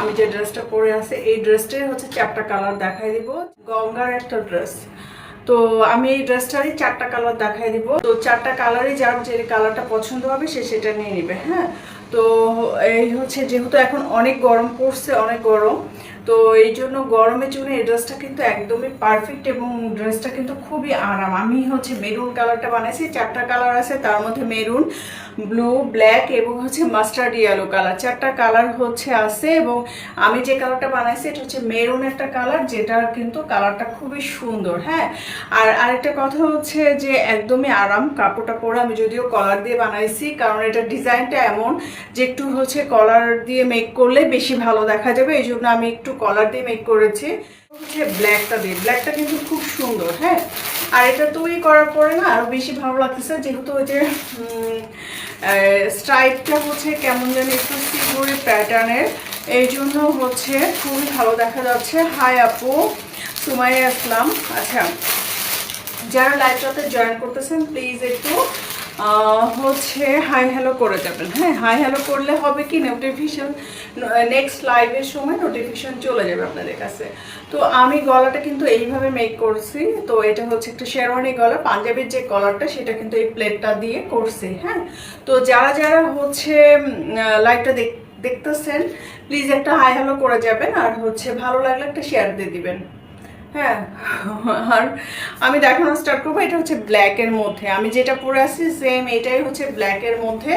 আমি যে ড্রেসটা পরে আছে, এই ড্রেসটাই হচ্ছে চারটা কালার দেখাই দিব। গঙ্গার একটা ড্রেস তো আমি এই ড্রেসটারই চারটা কালার দেখাই দিব। তো চারটা কালারই যার যে কালারটা পছন্দ হবে, সে সেটা নিয়ে নেবে হ্যাঁ? তো এই হচ্ছে যেহেতু এখন অনেক গরম পড়ছে, অনেক গরম, তো এই জন্য গরমের জন্য এই ড্রেসটা কিন্তু একদমই পারফেক্ট এবং ড্রেসটা কিন্তু খুবই আরাম। আমি হচ্ছে মেরুন কালারটা বানাইছি, চারটা কালার আছে, তার মধ্যে মেরুন ব্লু, ব্ল্যাক এবং হচ্ছে মাস্টার্ড ইয়েলো কালার চারটা কালার হচ্ছে আছে এবং আমি যে কালারটা বানাইছি, এটা হচ্ছে মেরুন একটা কালার যেটার কিন্তু কালারটা খুবই সুন্দর হ্যাঁ? আর আরেকটা কথা হচ্ছে যে একদমই আরাম, কাপড়টা পরে আমি যদিও কলার দিয়ে বানাইছি, কারণ এটা ডিজাইনটা এমন যে একটু হচ্ছে কলার দিয়ে মেক করলে বেশি ভালো দেখা যাবে এই জন্য আমি একটু কলার দিয়ে মেক করেছি। হচ্ছে ব্ল্যাকটা দিয়ে। ব্ল্যাকটা কিন্তু খুব সুন্দর হ্যাঁ? আর এটা তৈরি করার পরে না আরও বেশি ভালো লাগতেছে, যেহেতু ওই যে স্ট্রাইপটা হচ্ছে কেমন যেন একটু সিগুড়ি প্যাটার্নের এই জন্য হচ্ছে খুবই ভালো দেখা যাচ্ছে। হাই আপু, সুমাইয়া আসলাম। আচ্ছা যারা লাইভটাতে জয়েন করতেছেন প্লিজ একটু হচ্ছে হাই হ্যালো করে যাবেন। হ্যাঁ হাই হ্যালো করলে হবে কি? নোটিফিকেশন নেক্সট লাইভের সময় নোটিফিকেশন চলে যাবে আপনাদের কাছে। তো আমি গলাটা কিন্তু এইভাবে মেক করছি। তো এটা হচ্ছে একটা শেরওয়ানি গলা। পাঞ্জাবের যে গলাটা সেটা কিন্তু এই প্লেটটা দিয়ে করছি হ্যাঁ? তো যারা যারা হচ্ছে লাইভটা দেখ, দেখতেছেন প্লিজ একটা হাই হ্যালো করে যাবেন। আর হচ্ছে ভালো লাগলে একটা শেয়ার দিয়ে দিবেন। হ্যাঁ আর আমি দেখানো স্টার্ট করব, এটা হচ্ছে ব্ল্যাকের মধ্যে। আমি যেটা পরে আছি সেম এটাই হচ্ছে ব্ল্যাকের মধ্যে।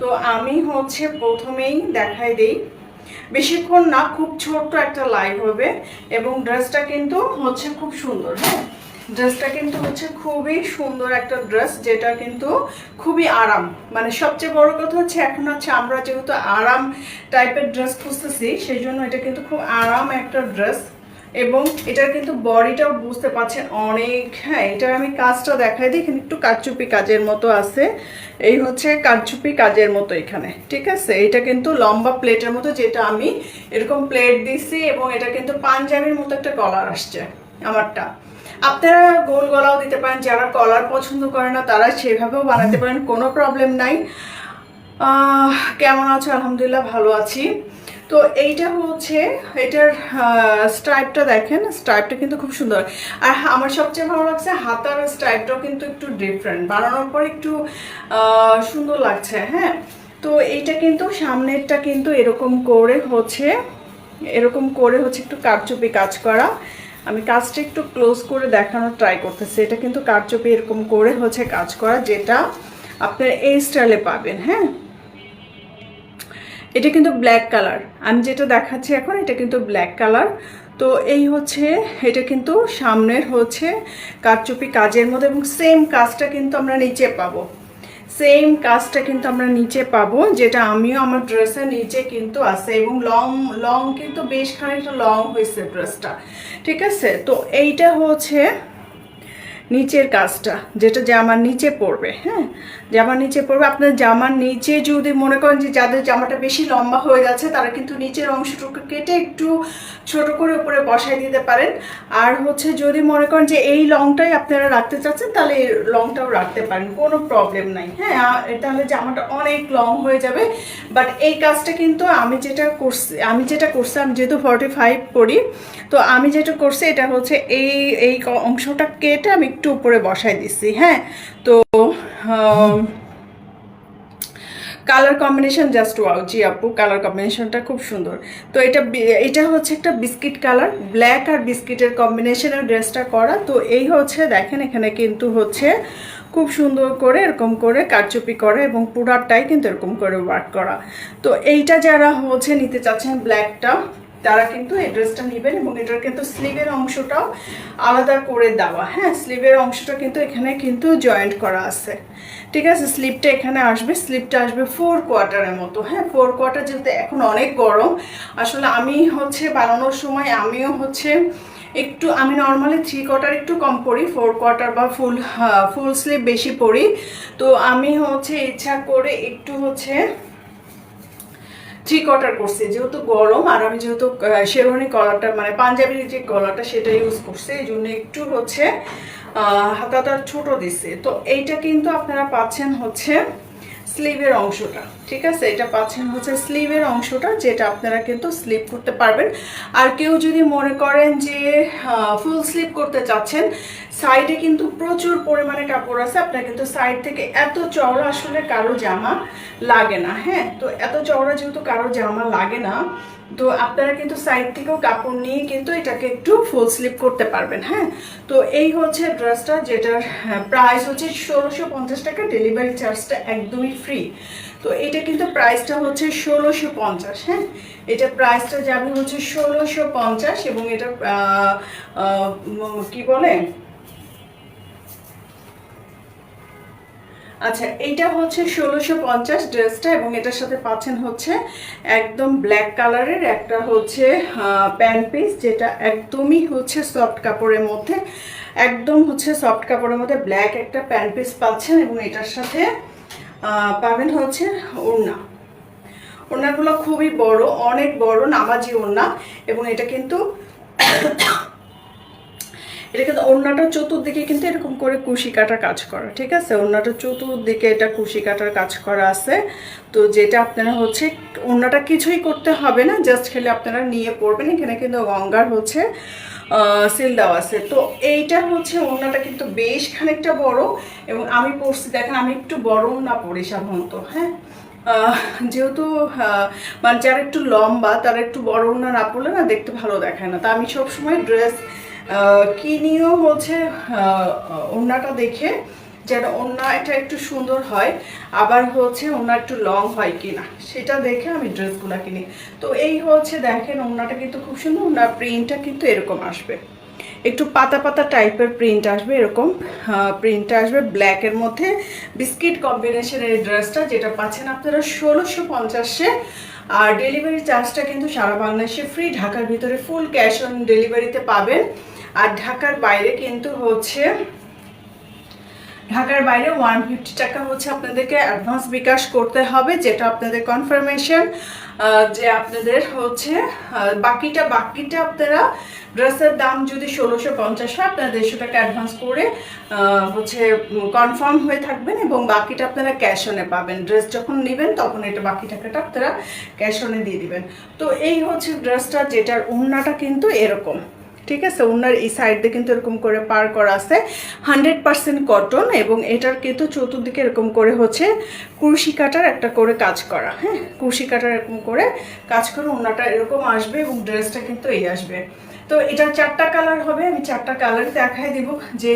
তো আমি হচ্ছে প্রথমেই দেখাই দিই। বেশিক্ষণ না, খুব ছোট্ট একটা লাইভ হবে। এবং ড্রেসটা কিন্তু হচ্ছে খুব সুন্দর হ্যাঁ? ড্রেসটা কিন্তু হচ্ছে খুবই সুন্দর একটা ড্রেস যেটা কিন্তু খুবই আরাম। মানে সবচেয়ে বড় কথা হচ্ছে, এখন হচ্ছে আমরা যেহেতু আরাম টাইপের ড্রেস খুঁজতেছি সেই জন্য এটা কিন্তু খুব আরাম একটা ড্রেস এবং এটার কিন্তু বডিটাও বুঝতে পারছেন অনেক হ্যাঁ এটার আমি কাজটা দেখাই দিই এখানে একটু কারচুপি কাজের মতো আছে। এই হচ্ছে কারচুপি কাজের মতো এখানে, ঠিক আছে? এটা কিন্তু লম্বা প্লেটের মতো যেটা আমি এরকম প্লেট দিছি এবং এটা কিন্তু পাঞ্জাবির মতো একটা কলার আসছে আমারটা। আপনারা গোল গলাও দিতে পারেন, যারা কলার পছন্দ করে না, তারা সেভাবেও বানাতে পারেন, কোনো প্রবলেম নাই। কেমন আছো? আলহামদুলিল্লাহ, ভালো আছি। তো এইটা হচ্ছে, এটার স্ট্রাইপটা দেখেন স্ট্রাইপটা কিন্তু খুব সুন্দর। আর আমার সবচেয়ে ভালো লাগছে হাতার স্ট্রাইপটাও কিন্তু একটু ডিফারেন্ট বানানোর পর একটু সুন্দর লাগছে হ্যাঁ? তো এইটা কিন্তু সামনেরটা কিন্তু এরকম করে হচ্ছে, এরকম করে হচ্ছে একটু কারচুপি কাজ করা। আমি কাজটা একটু ক্লোজ করে দেখানোর ট্রাই করতেছি। এটা কিন্তু কারচুপি এরকম করে হচ্ছে কাজ করা, যেটা আপনার এই স্টাইলে পাবেন হ্যাঁ? এটা কিন্তু ব্ল্যাক কালার আমি যেটা দেখাচ্ছি এখন, এটা কিন্তু ব্ল্যাক কালার তো এই হচ্ছে, এটা কিন্তু সামনের হচ্ছে কারচুপি কাজের মধ্যে এবং সেম কাজটা কিন্তু আমরা নিচে পাবো। সেম কাজটা কিন্তু আমরা নিচে পাবো, যেটা আমিও আমার ড্রেসের নিচে কিন্তু আছে এবং লং লং কিন্তু বেশ খানিকটা লং হয়েছে ড্রেসটা ঠিক আছে? তো এইটা হচ্ছে নিচের কাজটা, যেটা যে আমার নিচে পড়বে হ্যাঁ? জামার নিচে পড়বে। আপনার জামার নিচে যদি মনে করেন যে যাদের জামাটা বেশি লম্বা হয়ে গেছে, তারা কিন্তু নিচের অংশটুকু কেটে একটু ছোট করে উপরে বসাই দিতে পারেন। আর হচ্ছে যদি মনে করেন যে এই লংটাই আপনারা রাখতে চাচ্ছেন, তাহলে এই লংটাও রাখতে পারেন, কোনো প্রবলেম নাই। হ্যাঁ তাহলে জামাটা অনেক লং হয়ে যাবে। বাট এই কাজটা কিন্তু আমি যেটা করছি, আমি যেটা করছি, আমি যেহেতু ফর্টি ফাইভ করি তো আমি যেটা করছি, এটা হচ্ছে এই এই অংশটা কেটে আমি একটু উপরে বসাই দিচ্ছি। হ্যাঁ তো কালার কম্বিনেশন জাস্ট ওয়াও জি আপু কালার কম্বিনেশনটা খুব সুন্দর। তো এটা এটা হচ্ছে একটা বিস্কিট কালার ব্ল্যাক আর বিস্কিটের কম্বিনেশনের ড্রেসটা করা। তো এই হচ্ছে, দেখেন এখানে কিন্তু হচ্ছে খুব সুন্দর করে এরকম করে কারচুপি করা এবং পুরাটাই কিন্তু এরকম করে ওয়ার্ক করা। তো এইটা যারা হচ্ছে নিতে চাচ্ছেন ব্ল্যাকটা তারা কিন্তু এই ড্রেসটা নেবেন এবং এটার কিন্তু স্লিভের অংশটাও আলাদা করে দেওয়া। হ্যাঁ স্লিভের অংশটা কিন্তু এখানে কিন্তু জয়েন্ট করা আছে। ঠিক আছে স্লিপটা এখানে আসবে স্লিপটা আসবে ফোর কোয়ার্টারের মতো হ্যাঁ? ফোর কোয়ার্টার যেহেতু এখন অনেক গরম, আসলে আমি হচ্ছে বানানোর সময় আমিও হচ্ছে একটু, আমি নর্মালি থ্রি কোয়ার্টার একটু কম পরি ফোর কোয়ার্টার বা ফুল ফুল স্লিভ বেশি পরি। তো আমি হচ্ছে ইচ্ছা করে একটু হচ্ছে থ্রি কোয়ার্টার করছি, যেহেতু গরম, আর আমি যেহেতু শেরওয়ানি কলারটা মানে পাঞ্জাবির যে গলাটা সেটা ইউজ করছি, এই জন্য একটু হচ্ছে হাতাটা ছোট দিছে। তো এইটা কিন্তু আপনারা পাচ্ছেন হচ্ছে স্লিভের অংশটা, ঠিক আছে? এটা পাচ্ছেন হচ্ছে স্লিভের অংশটা, যেটা আপনারা কিন্তু স্লিপ করতে পারবেন। আর কেউ যদি মনে করেন যে ফুল স্লিপ করতে চাচ্ছেন সাইডে কিন্তু প্রচুর পরিমাণে কাপড় আছে। আপনার কিন্তু সাইড থেকে এত চওড়া আসলে কারও জামা লাগে না হ্যাঁ? তো এত চওড়া যেহেতু কারও জামা লাগে না তো আপনারা কিন্তু সাইড থেকেও কাপড় নিয়ে কিন্তু এটাকে একটু ফুল স্লিপ করতে পারবেন হ্যাঁ? তো এই হচ্ছে ড্রেসটা যেটার প্রাইস হচ্ছে ষোলোশো পঞ্চাশ টাকা ডেলিভারি চার্জটা একদমই ফ্রি তো এটা কিন্তু প্রাইসটা হচ্ছে ষোলোশো পঞ্চাশ হ্যাঁ? এটা প্রাইসটা যাবে হচ্ছে ষোলোশো পঞ্চাশ এবং এটা কি বলে? আচ্ছা এইটা হচ্ছে ষোলোশো পঞ্চাশ ড্রেসটা এবং এটার সাথে পাচ্ছেন হচ্ছে একদম ব্ল্যাক কালারের একটা হচ্ছে প্যান্ট পিস যেটা একদমই হচ্ছে সফট কাপড়ের মধ্যে, একদম হচ্ছে সফট কাপড়ের মধ্যে ব্ল্যাক একটা প্যান্ট পিস পাচ্ছেন এবং এটার সাথে পাবেন হচ্ছে ওড়না। ওড়নাগুলো খুবই বড়, অনেক বড়, নামাজি ওড়না এবং এটা কিন্তু এটা কিন্তু ওড়নাটা চতুর্দিকে কিন্তু এরকম করে কুশি কাটার কাজ করা, ঠিক আছে? ওড়নাটা চতুর্দিকে এটা কুশি কাটার কাজ করা আছে। তো যেটা আপনারা হচ্ছে, ওড়নাটা কিছুই করতে হবে না, জাস্ট খেলে আপনারা নিয়ে পড়বেন। এখানে কিন্তু গঙ্গার হচ্ছে সিল দেওয়া আছে। তো এইটা হচ্ছে ওড়নাটা কিন্তু বেশ খানিকটা বড় এবং আমি পড়ছি, দেখেন আমি একটু বড় না পড়ি সাধারণত হ্যাঁ? যেহেতু মানে যারা একটু লম্বা, তারা একটু বড় ওড়না না পড়লে না দেখতে ভালো দেখায় না। তা আমি সবসময় ড্রেস কিনিও হচ্ছে ওড়নাটা দেখে যেন ওড়না এটা একটু সুন্দর হয়, আবার হচ্ছে ওড়না একটু লং হয় কিনা, সেটা দেখে আমি ড্রেসগুলো কিনি। তো এই হচ্ছে দেখেন, ওড়নাটা কিন্তু খুব সুন্দর ওড়নার প্রিন্টটা কিন্তু এরকম আসবে। একটু পাতা পাতা টাইপের প্রিন্ট আসবে, এরকম প্রিন্টটা আসবে ব্ল্যাকের মধ্যে। বিস্কিট কম্বিনেশনের এই ড্রেসটা যেটা পাচ্ছেন আপনারা ষোলোশো পঞ্চাশে, আর ডেলিভারি চার্জটা কিন্তু সারা বাংলাদেশে ফ্রি ঢাকার ভিতরে ফুল ক্যাশ অন ডেলিভারিতে পাবেন। আর ঢাকার বাইরে কিন্তু হচ্ছে, ঢাকার বাইরে ওয়ান ফিফটি টাকা হচ্ছে আপনাদেরকে অ্যাডভান্স বিকাশ করতে হবে, যেটা আপনাদের কনফার্মেশন যে আপনাদের হচ্ছে বাকিটা বাকিটা আপনারা ড্রেসের দাম যদি ষোলোশো পঞ্চাশ হয়, আপনারা দেড়শো টাকা অ্যাডভান্স করে হচ্ছে কনফার্ম হয়ে থাকবেন এবং বাকিটা আপনারা ক্যাশ অনে পাবেন। ড্রেস যখন নেবেন তখন এটা বাকি টাকাটা আপনারা ক্যাশ অনে দিয়ে দিবেন। তো এই হচ্ছে ড্রেসটা যেটার ওড়নাটা কিন্তু এরকম। ঠিক আছে? ওনার এই সাইড দিয়ে কিন্তু এরকম করে পার করা আছে। হান্ড্রেড পার্সেন্ট কটন এবং এটার কিন্তু চতুর্দিকে এরকম করে হচ্ছে কুরশি কাটার একটা করে কাজ করা। হ্যাঁ? কুরশি কাটার এরকম করে কাজ করে ওনাটা এরকম আসবে এবং ড্রেসটা কিন্তু এই আসবে। তো এটা চারটা কালার হবে, আমি চারটা কালার দেখাই দিব। যে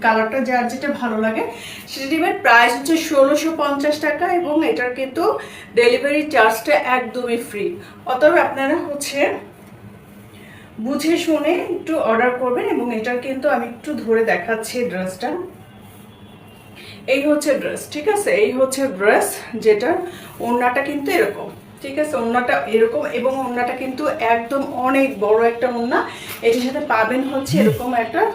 কালারটা যার যেটা ভালো লাগে, সেটা দিবেন প্রাইস হচ্ছে ষোলোশো পঞ্চাশ টাকা এবং এটার কিন্তু ডেলিভারি চার্জটা একদমই ফ্রি অতএব আপনারা হচ্ছে বুঝে শুনে একটু অর্ডার করবেন এবং এটার কিন্তু আমি একটু ধরে দেখাচ্ছি ড্রেসটা এই হচ্ছে ড্রেস ঠিক আছে? এই হচ্ছে ড্রেস যেটা ওড়নাটা কিন্তু এরকম ঠিক আছে? ওড়নাটা এরকম এবং ওড়নাটা কিন্তু একদম অনেক বড় একটা ওড়না। এটির সাথে পাবেন হচ্ছে এরকম একটা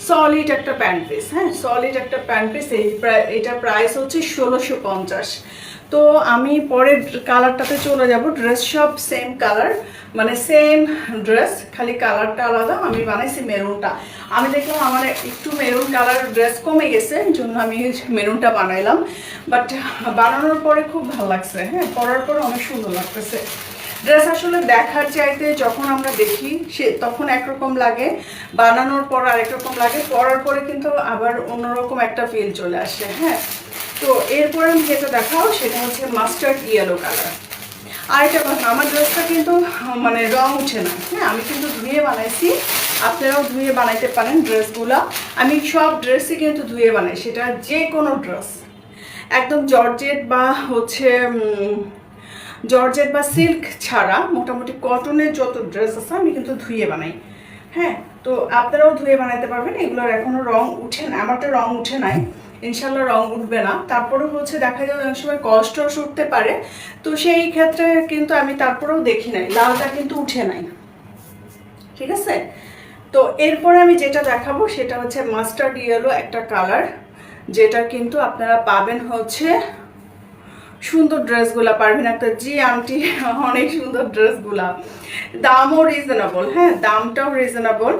সলিড একটা প্যান্ট পিস হ্যাঁ? সলিড একটা প্যান্ট পিস এই প্রায়- এটার প্রাইস হচ্ছে ষোলোশো পঞ্চাশ। তো আমি পরের কালারটাতে চলে যাব। ড্রেস সব সেম কালার মানে সেম ড্রেস খালি কালারটা আলাদা, আমি বানাইছি মেরুনটা আমি দেখলাম আমার একটু মেরুন কালার ড্রেস কমে গেছে জন্য আমি মেরুনটা বানাইলাম। বাট বানানোর পরে খুব ভালো লাগছে হ্যাঁ? পরার পরে অনেক সুন্দর লাগতেছে। ড্রেস আসলে দেখার চাইতে যখন আমরা দেখি, সে তখন একরকম লাগে, বানানোর পর আরেক রকম লাগে, পরার পরে কিন্তু আবার অন্যরকম একটা ফিল চলে আসে হ্যাঁ? তো এরপরে আমি যেটা দেখাও সেটা হচ্ছে মাস্টার্ড ইয়েলো কালার আরেকটা কথা আমার ড্রেসটা কিন্তু মানে রং উঠে না হ্যাঁ? আমি কিন্তু ধুয়ে বানাইছি, আপনারাও ধুয়ে বানাইতে পারেন ড্রেসগুলো আমি সব ড্রেসই কিন্তু ধুয়ে বানাই, সেটা যে কোনো ড্রেস একদম জর্জেট বা হচ্ছে জর্জেট বা সিল্ক ছাড়া মোটামুটি কটনের যত ড্রেস আছে, আমি কিন্তু ধুয়ে বানাই। হ্যাঁ তো আপনারাও ধুয়ে বানাইতে পারবেন। এগুলোর এখনও রং উঠে না আমারটা রং উঠে নাই। ইনশাল্লাহ রং উঠবে না। তারপরে হচ্ছে দেখা যায় অনেক সময় কষ্ট উঠতে পারে। তো সেই ক্ষেত্রে কিন্তু আমি তারপরেও দেখি নাই। লালটা কিন্তু উঠে নাই। ঠিক আছে? তো এরপরে আমি যেটা দেখাবো, সেটা হচ্ছে মাস্টার্ড ইয়েলো একটা কালার, যেটা কিন্তু আপনারা পাবেন হচ্ছে সুন্দর ড্রেসগুলা পারবেন একটা জি আমটি অনেক সুন্দর ড্রেসগুলা। দামও রিজনেবল হ্যাঁ দামটাও রিজনেবল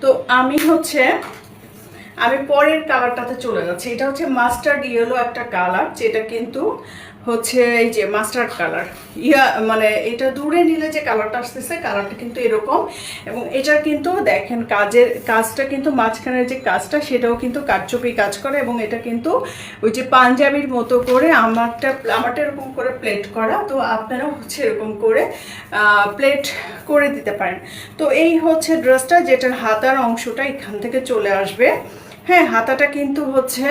তো আমি হচ্ছে আমি পরের কালারটাতে চলে যাচ্ছি। এটা হচ্ছে মাস্টার্ড ইয়েলো একটা কালার যেটা কিন্তু হচ্ছে এই যে মাস্টার্ড কালার ইয়া মানে এটা দূরে নিলে যে কালারটা আসতেছে কালারটা কিন্তু এরকম। এবং এটা কিন্তু দেখেন, কাজের, কাজটা কিন্তু মাঝখানের যে কাজটা, সেটাও কিন্তু কারচুপি কাজ করে এবং এটা কিন্তু ওই যে পাঞ্জাবির মতো করে আমারটা আমারটা এরকম করে প্লেট করা। তো আপনারা হচ্ছে এরকম করে প্লেট করে দিতে পারেন। তো এই হচ্ছে ড্রেসটা যেটার হাতার অংশটা এখান থেকে চলে আসবে। হ্যাঁ হাতাটা কিন্তু হচ্ছে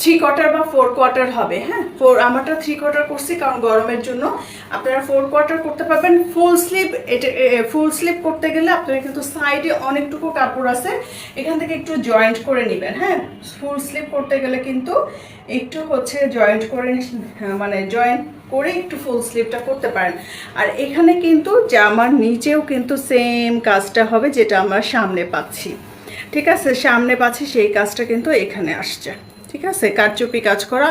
থ্রি কোয়ার্টার বা ফোর কোয়ার্টার হবে হ্যাঁ? ফোর আমারটা থ্রি কোয়ার্টার করছি কারণ গরমের জন্য। আপনারা ফোর কোয়ার্টার করতে পারবেন। ফুল স্লিভ এটা ফুল স্লিভ করতে গেলে আপনারা কিন্তু সাইডে অনেকটুকু কাপড় আছে। এখান থেকে একটু জয়েন্ট করে নেবেন হ্যাঁ? ফুল স্লিভ করতে গেলে কিন্তু একটু হচ্ছে জয়েন্ট করে হ্যাঁ, মানে জয়েন্ট করে একটু ফুল স্লিভটা করতে পারেন। আর এখানে কিন্তু জামার নিচেও কিন্তু সেম কাজটা হবে যেটা আমরা সামনে পাচ্ছি। ঠিক আছে? সামনে পাচ্ছি, সেই কাজটা কিন্তু এখানে আসছে। ঠিক আছে? কারচুপি কাজ করা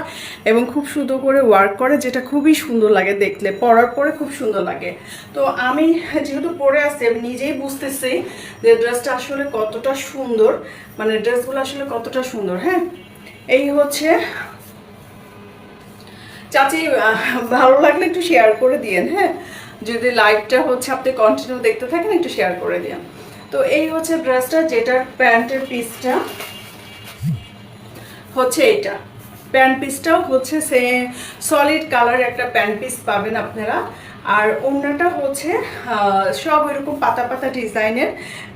এবং খুব সুন্দর করে ওয়ার্ক করে, যেটা খুবই সুন্দর লাগে দেখলে। পরার পরে খুব সুন্দর লাগে। তো আমি যেহেতু পরে আসছি আমি নিজেই বুঝতেছি যে ড্রেসটা আসলে কতটা সুন্দর। মানে ড্রেসগুলো আসলে কতটা সুন্দর হ্যাঁ? এই হচ্ছে চাচি ভালো লাগলে একটু শেয়ার করে দিয়েন হ্যাঁ? যদি লাইভটা হচ্ছে, আপনি কন্টিনিউ দেখতে থাকেন, একটু শেয়ার করে দিন তো এই হচ্ছে ড্রেসটা, যেটার প্যান্টের পিসটা হচ্ছে এটা প্যান্ট পিসটাও হচ্ছে সে সলিড কালার একটা প্যান্ট পিস পাবেন আপনারা। আর অন্যটা হচ্ছে সব এরকম পাতা পাতা ডিজাইনের।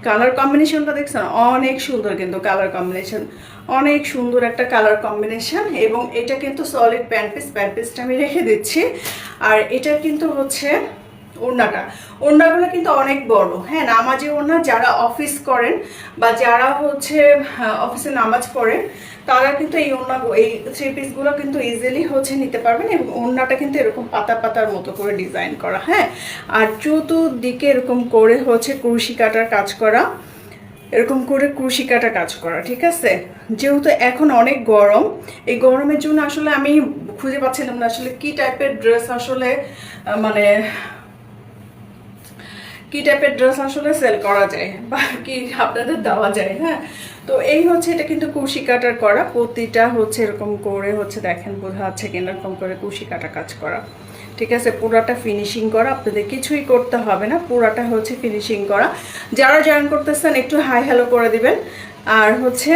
কালার কম্বিনেশনটা দেখছেন? অনেক সুন্দর কিন্তু কালার কম্বিনেশন অনেক সুন্দর একটা কালার কম্বিনেশন এবং এটা কিন্তু সলিড প্যান্ট পিস প্যান্ট পিসটা আমি রেখে দিচ্ছি। আর এটা কিন্তু হচ্ছে ওড়নাটা। ওড়নাগুলো কিন্তু অনেক বড় হ্যাঁ নামাজে ওড়না, যারা অফিস করেন বা যারা হচ্ছে অফিসে নামাজ পড়েন, তারা কিন্তু এই ওড়না, এই থ্রি পিসগুলো কিন্তু ইজিলি হচ্ছে নিতে পারবেন এবং ওড়নাটা কিন্তু এরকম পাতা পাতার মতো করে ডিজাইন করা হ্যাঁ? আর চতুর্দিকে এরকম করে হচ্ছে কুরুশি কাটার কাজ করা, এরকম করে কুরুশি কাটা কাজ করা, ঠিক আছে? যেহেতু এখন অনেক গরম, এই গরমের জন্য আসলে আমি খুঁজে পাচ্ছিলাম না আসলে কি টাইপের ড্রেস আসলে মানে কি টাইপের ড্রেস আসলে সেল করা যায় বা কি আপনাদের দেওয়া যায় হ্যাঁ? তো এই হচ্ছে, এটা কিন্তু কুশি কাটার করা। প্রতিটা হচ্ছে এরকম করে হচ্ছে দেখেন, বোঝা যাচ্ছে কিনা এরকম করে কুশি কাটা কাজ করা। ঠিক আছে? পুরাটা ফিনিশিং করা, আপনাদের কিছুই করতে হবে না। পুরাটা হচ্ছে ফিনিশিং করা। যারা জয়েন করতেছেন, একটু হাই হ্যালো করে দিবেন। আর হচ্ছে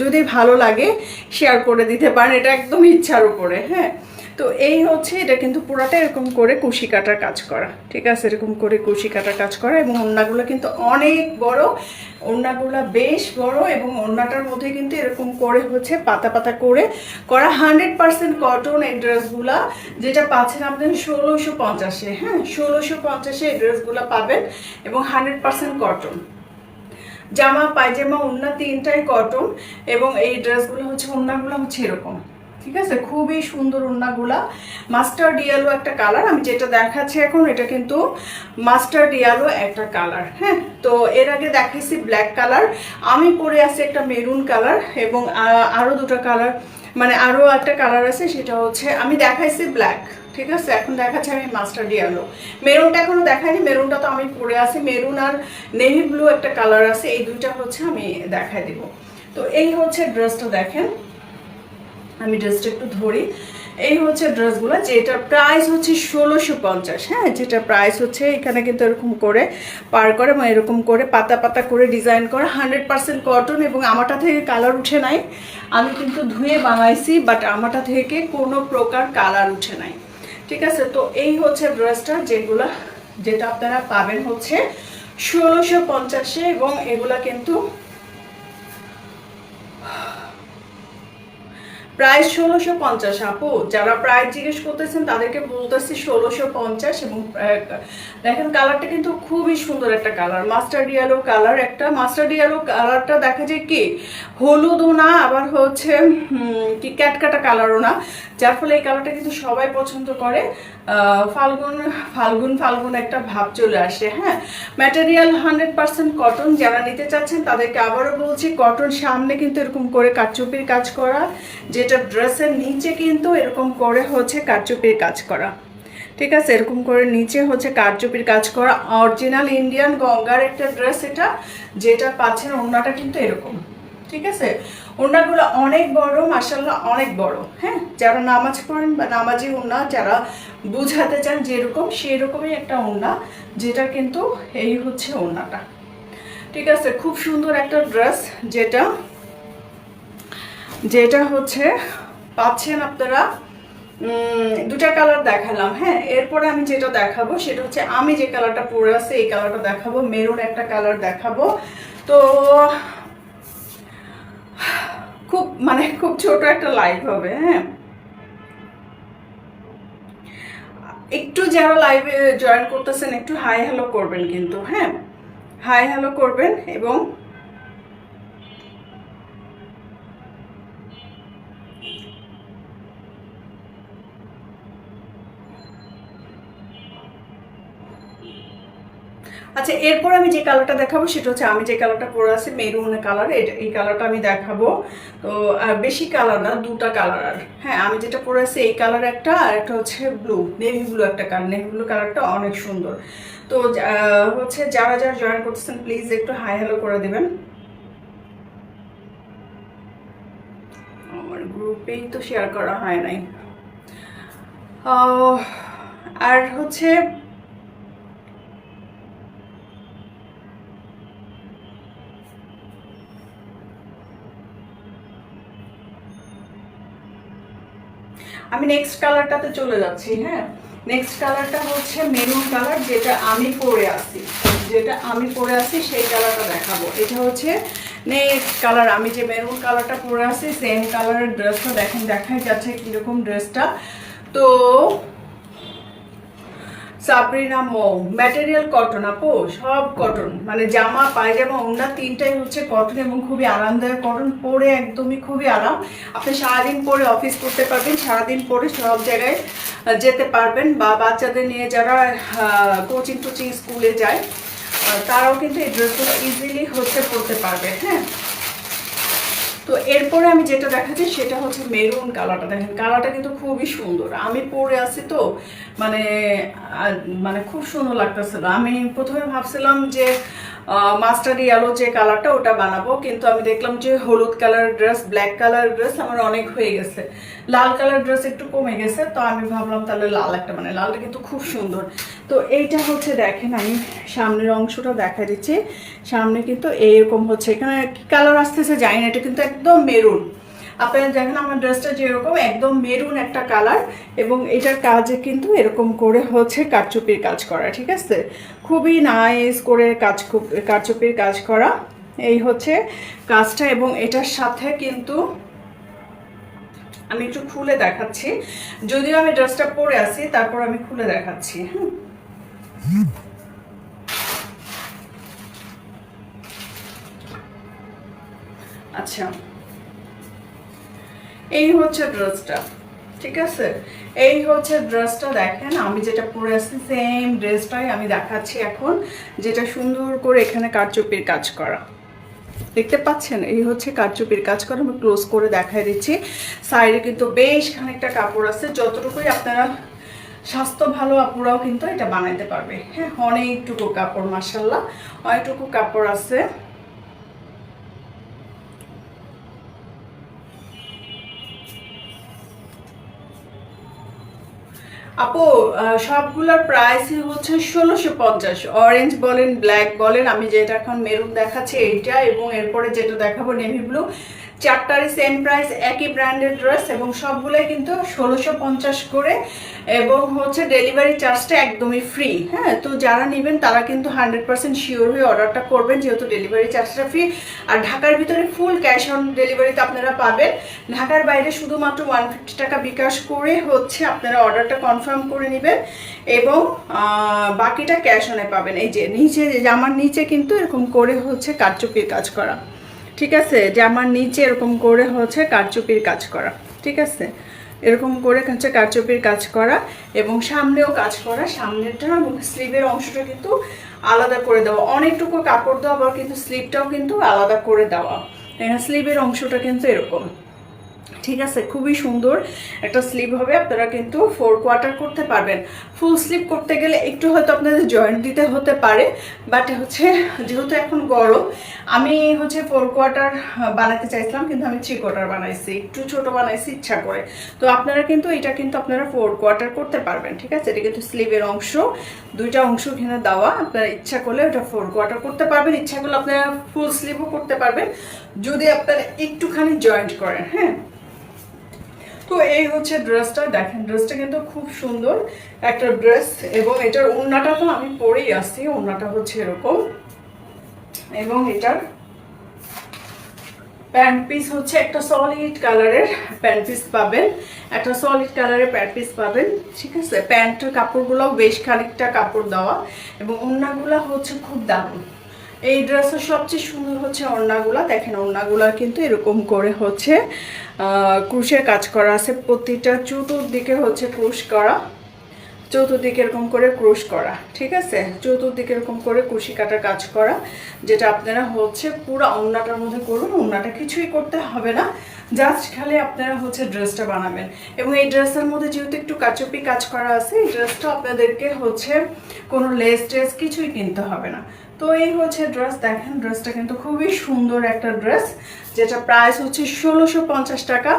যদি ভালো লাগে শেয়ার করে দিতে পারেন। এটা একদম ইচ্ছার উপরে হ্যাঁ? তো এই হচ্ছে এটা কিন্তু পুরাটা এরকম করে কুশি কাটার কাজ করা, ঠিক আছে? এরকম করে কুশি কাটার কাজ করা এবং ওড়নাগুলো কিন্তু অনেক বড়, ওড়নাগুলো বেশ বড় এবং ওড়নাটার মধ্যে কিন্তু এরকম করে হচ্ছে পাতা পাতা করে করা হান্ড্রেড পার্সেন্ট কটন এই ড্রেসগুলা, যেটা পাচ্ছেন আপনি ষোলোশো পঞ্চাশে হ্যাঁ? ষোলোশো পঞ্চাশে এই ড্রেসগুলো পাবেন এবং হান্ড্রেড পার্সেন্ট কটন। জামা, পায়জামা, ওড়না তিনটাই কটন এবং এই ড্রেসগুলো হচ্ছে, ওড়নাগুলো হচ্ছে এরকম। ঠিক আছে? খুবই সুন্দর ওড়নাগুলা। মাস্টার্ড ইয়েলো একটা কালার আমি যেটা দেখাচ্ছি এখন, এটা কিন্তু মাস্টার্ড ইয়েলো একটা কালার হ্যাঁ? তো এর আগে দেখাইছি ব্ল্যাক কালার আমি পরে আছি একটা মেরুন কালার এবং আরও দুটো কালার মানে আরও একটা কালার আছে, সেটা হচ্ছে আমি দেখাইছি ব্ল্যাক ঠিক আছে? এখন দেখাচ্ছি আমি মাস্টার ডিয়ালো মেরুনটা এখনও দেখাইনি মেরুনটা তো আমি পরে আছি মেরুন আর নেভি ব্লু একটা কালার আছে, এই দুইটা হচ্ছে আমি দেখাই দিব। তো এই হচ্ছে ড্রেসটা দেখেন। আমি ড্রেসটা একটু ধরি। এই হচ্ছে ড্রেসগুলো যেটার প্রাইস হচ্ছে ষোলোশো পঞ্চাশ হ্যাঁ? যেটা প্রাইস হচ্ছে এখানে কিন্তু এরকম করে পার করে এবং এরকম করে পাতা পাতা করে ডিজাইন করে হান্ড্রেড পার্সেন্ট কটন এবং আমাটা থেকে কালার উঠে নাই। আমি কিন্তু ধুয়ে বানাইছি বাট আমাটা থেকে কোনো প্রকার কালার উঠে নাই। ঠিক আছে? তো এই হচ্ছে ড্রেসটা যেগুলো, যেটা আপনারা পাবেন হচ্ছে ষোলোশো পঞ্চাশে এবং এগুলা কিন্তু প্রাইস ষোলোশো পঞ্চাশ আপু, যারা প্রায় জিজ্ঞেস করতেছেন তাদেরকে বলতেছি ষোলোশো পঞ্চাশ এবং দেখেন কালারটা কিন্তু খুবই সুন্দর একটা কালার। মাস্টার্ড ইয়েলো কালার একটা। মাস্টার্ড ইয়েলো কালারটা দেখা যায় কি, হলুদও না, আবার হচ্ছে কি ক্যাটকাটা কালারও না, যার ফলে এই কালারটা কিন্তু সবাই পছন্দ করে। ফাল্গুন ফাল্গুন ফাল্গুন একটা ভাব চলে আসে হ্যাঁ? ম্যাটেরিয়াল হান্ড্রেড পার্সেন্ট কটন যারা নিতে চাচ্ছেন তাদেরকে আবারও বলছি কটন সামনে কিন্তু এরকম করে কারচুপির কাজ করা যেটা ড্রেসের নিচে কিন্তু এরকম করে হচ্ছে কারচুপির কাজ করা। ঠিক আছে? এরকম করে নিচে হচ্ছে কারচুপির কাজ করা। অরিজিনাল ইন্ডিয়ান গঙ্গার একটা ড্রেস এটা, যেটা পাচ্ছেন ওড়নাটা কিন্তু এরকম। ঠিক আছে? ওড়নাগুলো অনেক বড় মাসাল্লাহ অনেক বড়। হ্যাঁ? যারা নামাজ পড়েন বা নামাজি ওড়না, যারা বুঝাতে চান যেরকম সেই রকমই একটা ওড়না, যেটা কিন্তু এই হচ্ছে ওড়নাটা। ঠিক আছে? খুব সুন্দর একটা ড্রেস, যেটা যেটা হচ্ছে, পাচ্ছেন আপনারা দুটা কালার দেখালাম হ্যাঁ? এরপরে আমি যেটা দেখাবো, সেটা হচ্ছে আমি যে কালারটা পরে আছে, এই কালারটা দেখাবো, মেরুন একটা কালার দেখাবো। তো, খুব মানে খুব ছোট একটা লাইভ হবে হ্যাঁ? একটু যারা লাইভে জয়েন করতেছেন, একটু হাই হ্যালো করবেন কিন্তু হ্যাঁ? হাই হ্যালো করবেন এবং আচ্ছা এরপর আমি যে কালারটা দেখাবো সেটা হচ্ছে আমি যে কালারটা পরে আছি, মেরুন কালার। এই কালারটা আমি দেখাবো। তো বেশি কালার না, দুটা কালার আর। হ্যাঁ আমি যেটা পরে আছি, এই কালার একটা আর একটা হচ্ছে ব্লু, নেভি ব্লু একটা কালার। নেভি ব্লু কালারটা অনেক সুন্দর। তো হচ্ছে যারা যারা জয়েন করতেছেন প্লিজ একটু হাই হ্যালো করে দেবেন। আমার গ্রুপেই তো শেয়ার করা হয় নাই। আর হচ্ছে আমি নেক্সট কালারটাতে চলে যাচ্ছি হ্যাঁ? নেক্সট কালারটা হচ্ছে মেরুন কালার যেটা আমি পরে আসি যেটা আমি পরে আসি সেই কালারটা দেখাবো। এটা হচ্ছে নেক্সট কালার আমি যে মেরুন কালারটা পরে আসি সেম কালারের ড্রেসটা দেখেন, দেখাই যাচ্ছে কীরকম ড্রেসটা তো সাবরিনা মৌ ম্যাটেরিয়াল কটন আপু, সব কটন মানে জামা, পায়জামা, ওড়না তিনটাই হচ্ছে কটন এবং খুবই আরামদায়ক কটন পরে একদমই খুবই আরাম। আপনি সারাদিন পরে অফিস করতে পারবেন, সারাদিন পরে সব জায়গায় যেতে পারবেন বা বাচ্চাদের নিয়ে যারা কোচিং টোচিং স্কুলে যায় তারাও কিন্তু এই ড্রেসগুলো ইজিলি হচ্ছে পড়তে পারবে হ্যাঁ? তো এরপরে আমি যেটা দেখাচ্ছি সেটা হচ্ছে মেরুন কালারটা। দেখেন, কালারটা কিন্তু খুবই সুন্দর। আমি পরে আছি তো মানে মানে খুব সুন্দর লাগতেছিল আমি প্রথমে ভাবছিলাম যে মাস্টার ইয়েলো যে কালারটা ওটা বানাবো, কিন্তু আমি দেখলাম যে হলুদ colour dress black colour dress আমার অনেক হয়ে গেছে। লাল কালার ড্রেস একটু কমে গেছে, তো আমি ভাবলাম তাহলে লাল একটা মানে লালটা কিন্তু খুব সুন্দর। তো এইটা হচ্ছে দেখেন, আমি সামনের অংশটা দেখা দিচ্ছি। সামনে কিন্তু এইরকম হচ্ছে। এখানে কি কালার আসতেছে জানি না, এটা কিন্তু একদম মেরুন আপনারা দেখেন আমার ড্রেসটা যেরকম, একদম মেরুন একটা কালার এবং এটার কাজে কিন্তু এরকম করে হচ্ছে কারচুপির কাজ করা, ঠিক আছে? খুবই নাইস করে কাজ কারচুপির কাজ করা। এই হচ্ছে কাজটা এবং এটার সাথে কিন্তু আমি একটু খুলে দেখাচ্ছি। যদিও আমি ড্রেসটা পরে আছি, তারপর আমি খুলে দেখাচ্ছি আচ্ছা। এই হচ্ছে ড্রেসটা ঠিক আছে? এই হচ্ছে ড্রেসটা দেখেন, আমি যেটা পরে আসছি সেম ড্রেসটাই আমি দেখাচ্ছি এখন, যেটা সুন্দর করে এখানে কারচুপির কাজ করা। দেখতে পাচ্ছেন? এই হচ্ছে কারচুপির কাজ করা, আমি ক্লোজ করে দেখাই দিচ্ছি। সাইডে কিন্তু বেশ খানিকটা কাপড় আছে, যতটুকুই আপনারা স্বাস্থ্য ভালো, আপুরাও কিন্তু এটা বানাইতে পারবে। হ্যাঁ অনেকটুকু কাপড় মাসাল্লাহ অনেকটুকু কাপড় আছে। আপু সবগুলোর প্রাইস হচ্ছে ষোলোশো পঞ্চাশ। অরেঞ্জ বলেন ব্ল্যাক বলেন, আমি যেটা এখন মেরুন দেখাচ্ছি এইটা এবং এরপরে যেটা দেখাবো নেভি ব্লু চারটারই সেম প্রাইস একই ব্র্যান্ডের ড্রেস এবং সবগুলোই কিন্তু ষোলোশো পঞ্চাশ করে এবং হচ্ছে ডেলিভারি চার্জটা একদমই ফ্রি হ্যাঁ? তো যারা নেবেন তারা কিন্তু হান্ড্রেড পার্সেন্ট শিওর হয়ে অর্ডারটা করবেন যেহেতু ডেলিভারি চার্জটা ফ্রি আর ঢাকার ভিতরে ফুল ক্যাশ অন ডেলিভারিতে আপনারা পাবেন। ঢাকার বাইরে শুধুমাত্র ওয়ান ফিফটি টাকা বিকাশ করে হচ্ছে আপনারা অর্ডারটা কনফার্ম করে নেবেন এবং বাকিটা ক্যাশ অনে পাবেন। এই যে নিচে, জামার নিচে কিন্তু এরকম করে হচ্ছে কারচুপির কাজ করা। ঠিক আছে, যে আমার নিচে এরকম করে হচ্ছে কারচুপির কাজ করা, ঠিক আছে? এরকম করে হচ্ছে কারচুপির কাজ করা এবং সামনেও কাজ করা, সামনেরটা স্লিভের অংশটা কিন্তু আলাদা করে দেওয়া। অনেকটুকু কাপড় দেওয়া, আবার কিন্তু স্লিভটাও কিন্তু আলাদা করে দেওয়া। স্লিভের অংশটা কিন্তু এরকম। ঠিক আছে, খুবই সুন্দর একটা স্লিভ হবে, আপনারা কিন্তু ফোর কোয়ার্টার করতে পারবেন। ফুল স্লিভ করতে গেলে একটু হয়তো আপনাদের জয়েন্ট দিতে হতে পারে বাট হচ্ছে যেহেতু এখন গরম, আমি হচ্ছে ফোর কোয়ার্টার বানাতে চাইছিলাম, কিন্তু আমি থ্রি কোয়ার্টার বানাইছি, একটু ছোট বানাইছি, ইচ্ছা করে। তো আপনারা কিন্তু এটা কিন্তু আপনারা ফোর কোয়ার্টার করতে পারবেন, ঠিক আছে? এটা কিন্তু স্লিভের অংশ, দুইটা অংশ এখানে দেওয়া, আপনারা ইচ্ছা করলে ওটা ফোর কোয়ার্টার করতে পারবেন, ইচ্ছা করলে আপনারা ফুল স্লিভও করতে পারবেন। যদি আপনারা একটুখানি জয়েন্ট করেন হ্যাঁ? তো এই হচ্ছে ড্রেসটা দেখেন ড্রেসটা কিন্তু খুব সুন্দর। একটা ড্রেস এবং এটার ওড়নাটা তো আমি পরেই আসছি, ওড়নাটা হচ্ছে এরকম। এবং এটার প্যান্ট পিস হচ্ছে একটা সলিড কালারের প্যান্ট পিস পাবেন। একটা সলিড কালারের প্যান্ট পিস পাবেন, ঠিক আছে? প্যান্টের কাপড়গুলোও বেশ খানিকটা কাপড় দেওয়া। এবং ওড়নাগুলো হচ্ছে খুব দারুণ এই ড্রেসের সবচেয়ে সুন্দর হচ্ছে ওড়নাগুলা দেখেন ওড়নাগুলা কিন্তু এরকম করে হচ্ছে ক্রুশের কাজ করা আছে। প্রতিটা চতুর্দিকে হচ্ছে ক্রুশ করা। চতুর্দিকে এরকম করে ক্রুশ করা, ঠিক আছে? চতুর্দিকে এরকম করে কুশি কাটার কাজ করা, যেটা আপনারা হচ্ছে পুরো ওড়নাটার মধ্যে করুন। ওড়নাটা কিছুই করতে হবে না। জাস্ট খালি আপনারা হচ্ছে ড্রেসটা বানাবেন। এবং এই ড্রেসের মধ্যে যেহেতু একটু কাচুপি কাজ করা আছে, এই ড্রেসটা আপনাদেরকে হচ্ছে কোনো লেস টেস কিছুই কিনতে হবে না। তো এই হচ্ছে ড্রেস দেখেন ড্রেসটা কিন্তু খুবই সুন্দর একটা ড্রেস যেটা প্রাইস হচ্ছে ষোলোশো পঞ্চাশ টাকা।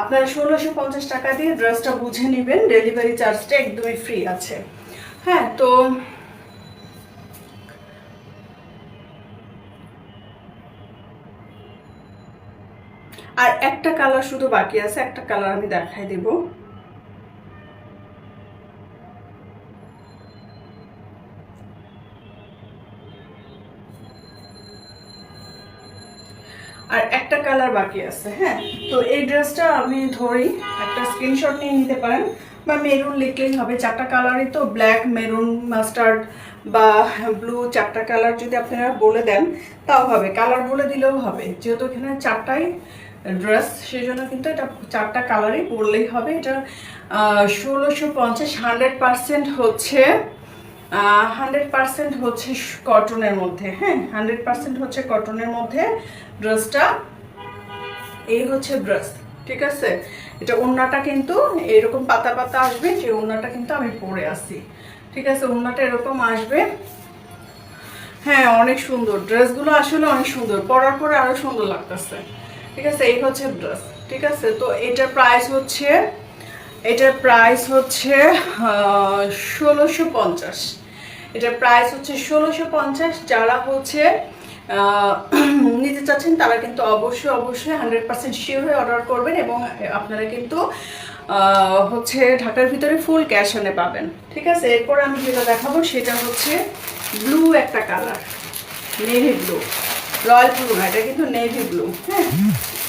আপনারা ষোলোশো পঞ্চাশ টাকা দিয়ে ড্রেসটা বুঝে নেবেন ডেলিভারি চার্জটা একদমই ফ্রি আছে। হ্যাঁ তো আর একটা কালার শুধু বাকি আছে, একটা কালার আমি দেখাই দেবো। আর একটা কালার বাকি আছে হ্যাঁ? তো এই ড্রেসটা আপনি ধরি, একটা স্ক্রিনশট নিয়ে নিতে পারেন। বা মেরুন লিখলেই হবে, চারটা কালারই তো ব্ল্যাক মেরুন মাস্টার্ড বা ব্লু চারটা কালার যদি আপনারা বলে দেন, তাও হবে। কালার বলে দিলেও হবে। যেহেতু এখানে চারটাই ড্রেস সেই জন্য কিন্তু এটা চারটা কালারই পরলেই হবে। এটা ষোলোশো পঞ্চাশ হান্ড্রেড পার্সেন্ট হচ্ছে হান্ড্রেড পার্সেন্ট হচ্ছে কটনের মধ্যে হ্যাঁ? হান্ড্রেড পার্সেন্ট হচ্ছে কটনের মধ্যে ড্রেসটা এই হচ্ছে ড্রেস ঠিক আছে? এটা ওড়নাটা কিন্তু এরকম পাতা পাতা আসবে, যে ওড়নাটা কিন্তু আমি পরে আসি ঠিক আছে? ওড়নাটা এরকম আসবে। হ্যাঁ অনেক সুন্দর। ড্রেসগুলো আসলে অনেক সুন্দর। পরার পরে আরও সুন্দর লাগতেছে, ঠিক আছে? এই হচ্ছে ড্রেস ঠিক আছে? তো এটার প্রাইস হচ্ছে, এটার প্রাইস হচ্ছে ষোলোশো পঞ্চাশ। এটার প্রাইস হচ্ছে ষোলোশো পঞ্চাশ যারা হচ্ছে নিতে চাচ্ছেন তারা কিন্তু অবশ্যই অবশ্যই হান্ড্রেড পার্সেন্ট শিওর হয়ে অর্ডার করবেন এবং আপনারা কিন্তু হচ্ছে ঢাকার ভিতরে ফুল ক্যাশ অনে পাবেন। ঠিক আছে? এরপর আমি যেটা দেখাবো সেটা হচ্ছে ব্লু একটা colour navy blue royal blue না এটা কিন্তু নেভি ব্লু হ্যাঁ?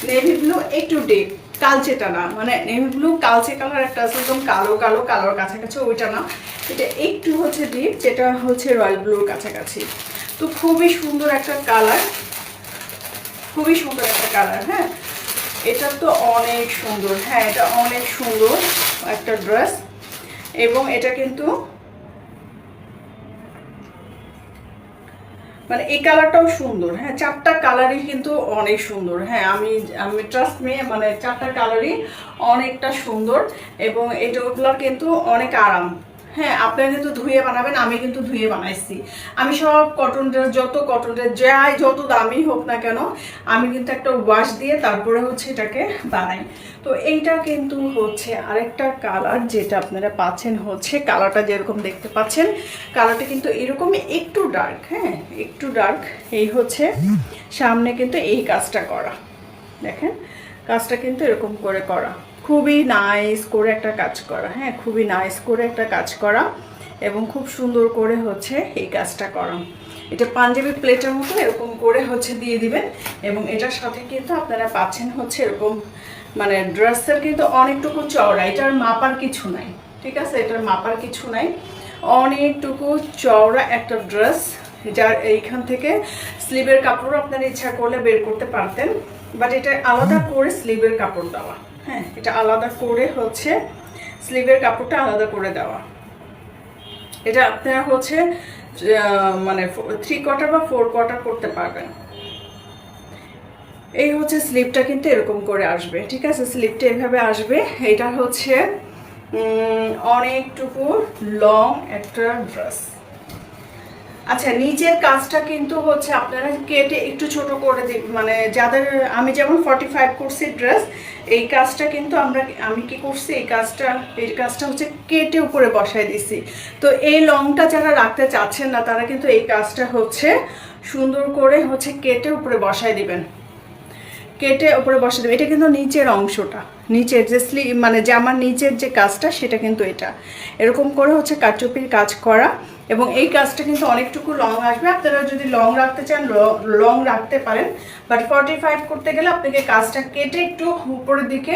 নেভি ব্লু একটু ডিপ কালচেটা না মানে নেভি ব্লু কালচে কালার একটা আছে, একদম কালো কালো কালোর কাছাকাছি, ওইটা না। এটা একটু হচ্ছে ডিপ যেটা হচ্ছে রয়্যাল ব্লুর কাছাকাছি। তো খুবই সুন্দর একটা কালার খুবই সুন্দর একটা কালার হ্যাঁ। এটা তো অনেক সুন্দর হ্যাঁ এটা অনেক সুন্দর একটা ড্রেস এবং এটা কিন্তু মানে এই কালারটাও সুন্দর হ্যাঁ চারটা কালারই কিন্তু অনেক সুন্দর হ্যাঁ আমি আমি ট্রাস্ট মি মানে চারটা কালারই অনেকটা সুন্দর এবং এটাগুলোর কিন্তু অনেক আরাম হ্যাঁ আপনারা কিন্তু ধুয়ে বানাবেন, আমি কিন্তু ধুয়ে বানাইছি। আমি সব কটন ড্রেস যত কটন ড্রেস যাই যত দামি হোক না কেন, আমি কিন্তু একটা ওয়াশ দিয়ে তারপরে হচ্ছে এটাকে বানাই। তো এইটা কিন্তু হচ্ছে আরেকটা কালার যেটা আপনারা পাচ্ছেন হচ্ছে কালারটা যেরকম দেখতে পাচ্ছেন। কালারটা কিন্তু এরকমই একটু ডার্ক হ্যাঁ? একটু ডার্ক এই হচ্ছে সামনে কিন্তু এই কাজটা করা। দেখেন, কাজটা কিন্তু এরকম করে করা। খুবই নাইস করে একটা কাজ করা হ্যাঁ? খুবই নাইস করে একটা কাজ করা এবং খুব সুন্দর করে হচ্ছে এই কাজটা করা। এটা পাঞ্জাবি প্লেটের মতো এরকম করে হচ্ছে দিয়ে দিবেন এবং এটার সাথে কিন্তু আপনারা পাচ্ছেন হচ্ছে এরকম মানে ড্রেসের কিন্তু অনেকটুকু চওড়া, এটার মাপার কিছু নাই, ঠিক আছে? এটার মাপার কিছু নাই। অনেকটুকু চওড়া একটা ড্রেস যার এইখান থেকে স্লিভের কাপড় আপনার ইচ্ছা করলে বের করতে পারতেন বাট এটা আলাদা করে স্লিভের কাপড় দেওয়া হ্যাঁ? এটা আলাদা করে হচ্ছে স্লিভের কাপড়টা আলাদা করে দেওয়া। এটা আপনারা হচ্ছে মানে থ্রি কোয়ার্টার বা ফোর কোয়ার্টার করতে পারবেন। এই হচ্ছে স্লিপটা কিন্তু এরকম করে আসবে, ঠিক আছে? স্লিপটা এভাবে আসবে। এটা হচ্ছে অনেকটুকু লং একটা ড্রেস আচ্ছা নিচের কাজটা কিন্তু হচ্ছে আপনারা কেটে একটু ছোট করে দিন মানে যাদের, আমি যেমন ফর্টি ফাইভ করছি ড্রেস এই কাজটা কিন্তু আমরা, আমি কি করছি, এই কাজটা এই কাজটা হচ্ছে কেটে উপরে বসাই দিছি। তো এই লংটা যারা রাখতে চাচ্ছেন না, তারা কিন্তু এই কাজটা হচ্ছে সুন্দর করে হচ্ছে কেটে উপরে বসাই দিবেন। কেটে ওপরে বসে দেবে। এটা কিন্তু নিচের অংশটা। নিচের যে স্লি মানে জামার নিচের যে কাজটা, সেটা কিন্তু এটা। এরকম করে হচ্ছে কারচুপির কাজ করা। এবং এই কাজটা কিন্তু অনেকটুকু লং আসবে। আপনারা যদি লং রাখতে চান, লং রাখতে পারেন। বাট ফর্টি ফাইভ করতে গেলে আপনাকে কাজটা কেটে একটু উপরের দিকে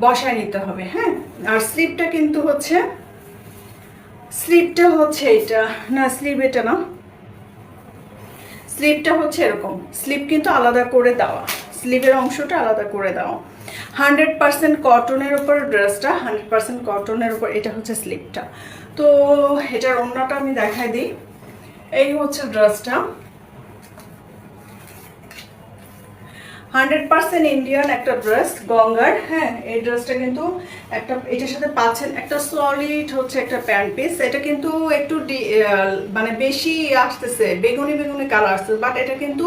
বসায় নিতে হবে হ্যাঁ? আর স্লিপটা কিন্তু হচ্ছে স্লিপটা হচ্ছে এটা। না স্লিপ এটা না। স্লিপটা হচ্ছে এরকম। স্লিপ কিন্তু আলাদা করে দেওয়া। স্লিপের অংশটা আলাদা করে দেওয়া হান্ড্রেড পার্সেন্ট কটনের উপর ড্রেসটা, হান্ড্রেড পার্সেন্ট কটনের উপর এটা হচ্ছে স্লিপটা তো এটার অন্যটা আমি দেখাই দিই। এই হচ্ছে ড্রেসটা। হান্ড্রেড পার্সেন্ট ইন্ডিয়ান একটা ড্রেস, গঙ্গার হ্যাঁ এই ড্রেসটা কিন্তু একটা, এটার সাথে পাচ্ছেন একটা সলিড হচ্ছে একটা প্যান্ট পিস। এটা কিন্তু একটু মানে বেশি আসতেছে, বেগুনি বেগুনি কালার আসতেছে বাট এটা কিন্তু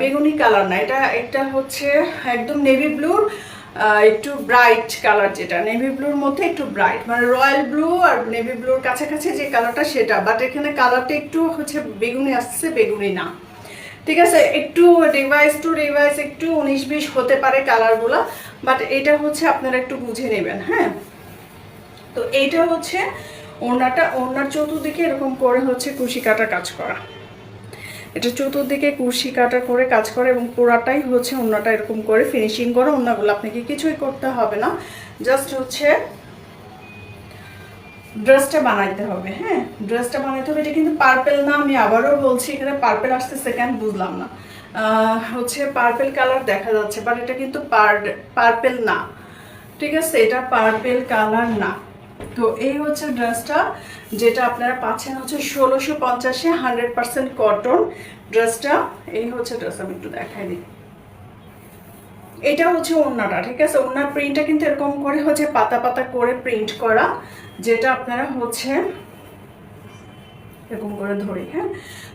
বেগুনি কালার না, এটা একটা হচ্ছে একদম নেভি ব্লুর একটু ব্রাইট কালার যেটা নেভি ব্লুর মধ্যে একটু ব্রাইট মানে রয়্যাল ব্লু আর নেভি ব্লুর কাছাকাছি যে কালারটা সেটা বাট এখানে কালারটা একটু হচ্ছে বেগুনি আসছে, বেগুনি না। ঠিক আছে, একটু ডিভাইস টু ডিভাইস একটু উনিশ বিশ হতে পারে কালারগুলো বাট এটা হচ্ছে আপনারা একটু বুঝে নেবেন হ্যাঁ? তো এইটা হচ্ছে ওড়নাটা, ওড়নার চতুর্দিকে এরকম করে হচ্ছে কুশি কাটা কাজ করা। এটা চতুর্দিকে কুশি কাটা করে কাজ করে এবং পুরাটাই হচ্ছে ওড়নাটা এরকম করে ফিনিশিং করে। ওড়নাগুলো আপনাকে কিছুই করতে হবে না। জাস্ট হচ্ছে ড্রেসটা বানাইতে হবে হ্যাঁ? ড্রেসটা বানাইতে হবে। এটা কিন্তু পার্পেল না, আমি আবারও বলছি, এখানে পার্পেল আসতেছে কেন বুঝলাম না। হচ্ছে পার্পেল কালার দেখা যাচ্ছে বাট এটা কিন্তু পার্পেল না। ঠিক আছে? এটা পার্পেল কালার না। তো এই হচ্ছে ড্রেসটা যেটা আপনারা পাচ্ছেন হচ্ছে ষোলোশো পঞ্চাশে হান্ড্রেড পার্সেন্ট কটন ড্রেসটা এই হচ্ছে ড্রেস আমি একটু দেখাই দিই। এটা হচ্ছে ওড়নাটা, ঠিক আছে? ওনার প্রিন্টটা কিন্তু এরকম করে হচ্ছে পাতা পাতা করে প্রিন্ট করা, যেটা আপনারা হচ্ছে এরকম করে ধরি হ্যাঁ?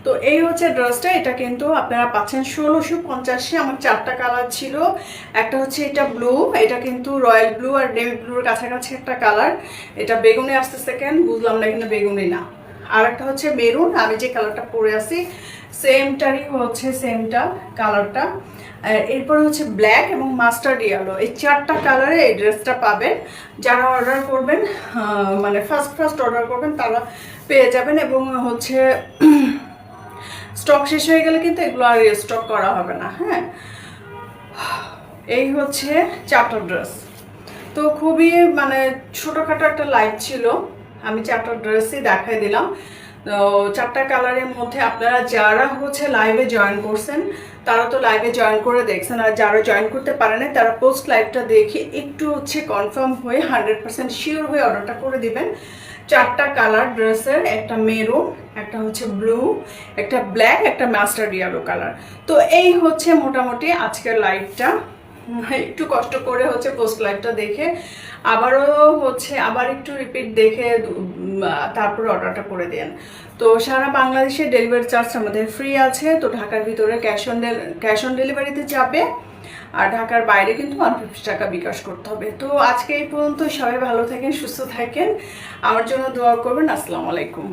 তো এই হচ্ছে ড্রেসটা, এটা কিন্তু আপনারা পাচ্ছেন ষোলোশো পঞ্চাশে। আমার চারটা কালার ছিল। একটা হচ্ছে এটা ব্লু, এটা কিন্তু রয়্যাল ব্লু আর নেভি ব্লুর কাছাকাছি একটা কালার। এটা বেগুনে আসতেছে কেন? বুঝলাম না এখানে বেগুনি না। আর একটা হচ্ছে মেরুন, আমি যে কালারটা পরে আছি, সেমটারই হচ্ছে সেমটা কালারটা। এরপর হচ্ছে ব্ল্যাক এবং মাস্টার্ড ইয়েলো। এই চারটা কালারে এই ড্রেসটা পাবেন। যারা অর্ডার করবেন মানে ফার্স্ট ফার্স্ট অর্ডার করবেন, তারা পেয়ে যাবেন এবং হচ্ছে, স্টক শেষ হয়ে গেলে কিন্তু এগুলো আর স্টক করা হবে না হ্যাঁ? এই হচ্ছে চারটা ড্রেস তো খুবই মানে ছোটোখাটো একটা লাইভ ছিল। আমি চারটা ড্রেসই দেখাই দিলাম। তো চারটা কালারের মধ্যে আপনারা যারা হচ্ছে লাইভে জয়েন করছেন, তারা তো লাইভে জয়েন করে দেখছেন। আর যারা জয়েন করতে পারে না তারা পোস্ট লাইভটা দেখে একটু হচ্ছে কনফার্ম হয়ে হান্ড্রেড পার্সেন্ট শিওর হয়ে অর্ডারটা করে দিবেন। চারটা কালার ড্রেসের, একটা মেরুন, একটা হচ্ছে ব্লু, একটা ব্ল্যাক, একটা মাস্টার্ড ইয়েলো কালার। তো এই হচ্ছে মোটামুটি আজকের লাইভটা একটু কষ্ট করে হচ্ছে পোস্ট লাইভটা দেখে, আবারও হচ্ছে আবার একটু রিপিট দেখে তারপরে অর্ডারটা করে দেন। তো সারা বাংলাদেশে ডেলিভারি চার্জ আমাদের ফ্রি আছে, তো ঢাকার ভিতরে ক্যাশ অন ক্যাশ অন ডেলিভারিতে যাবে। আর ঢাকার বাইরে কিন্তু ওয়ান ফিফটি টাকা বিকাশ করতে হবে। তো আজকে এই পর্যন্ত সবাই ভালো থাকেন, সুস্থ থাকেন। আমার জন্য দোয়া করবেন। আসসালামু আলাইকুম।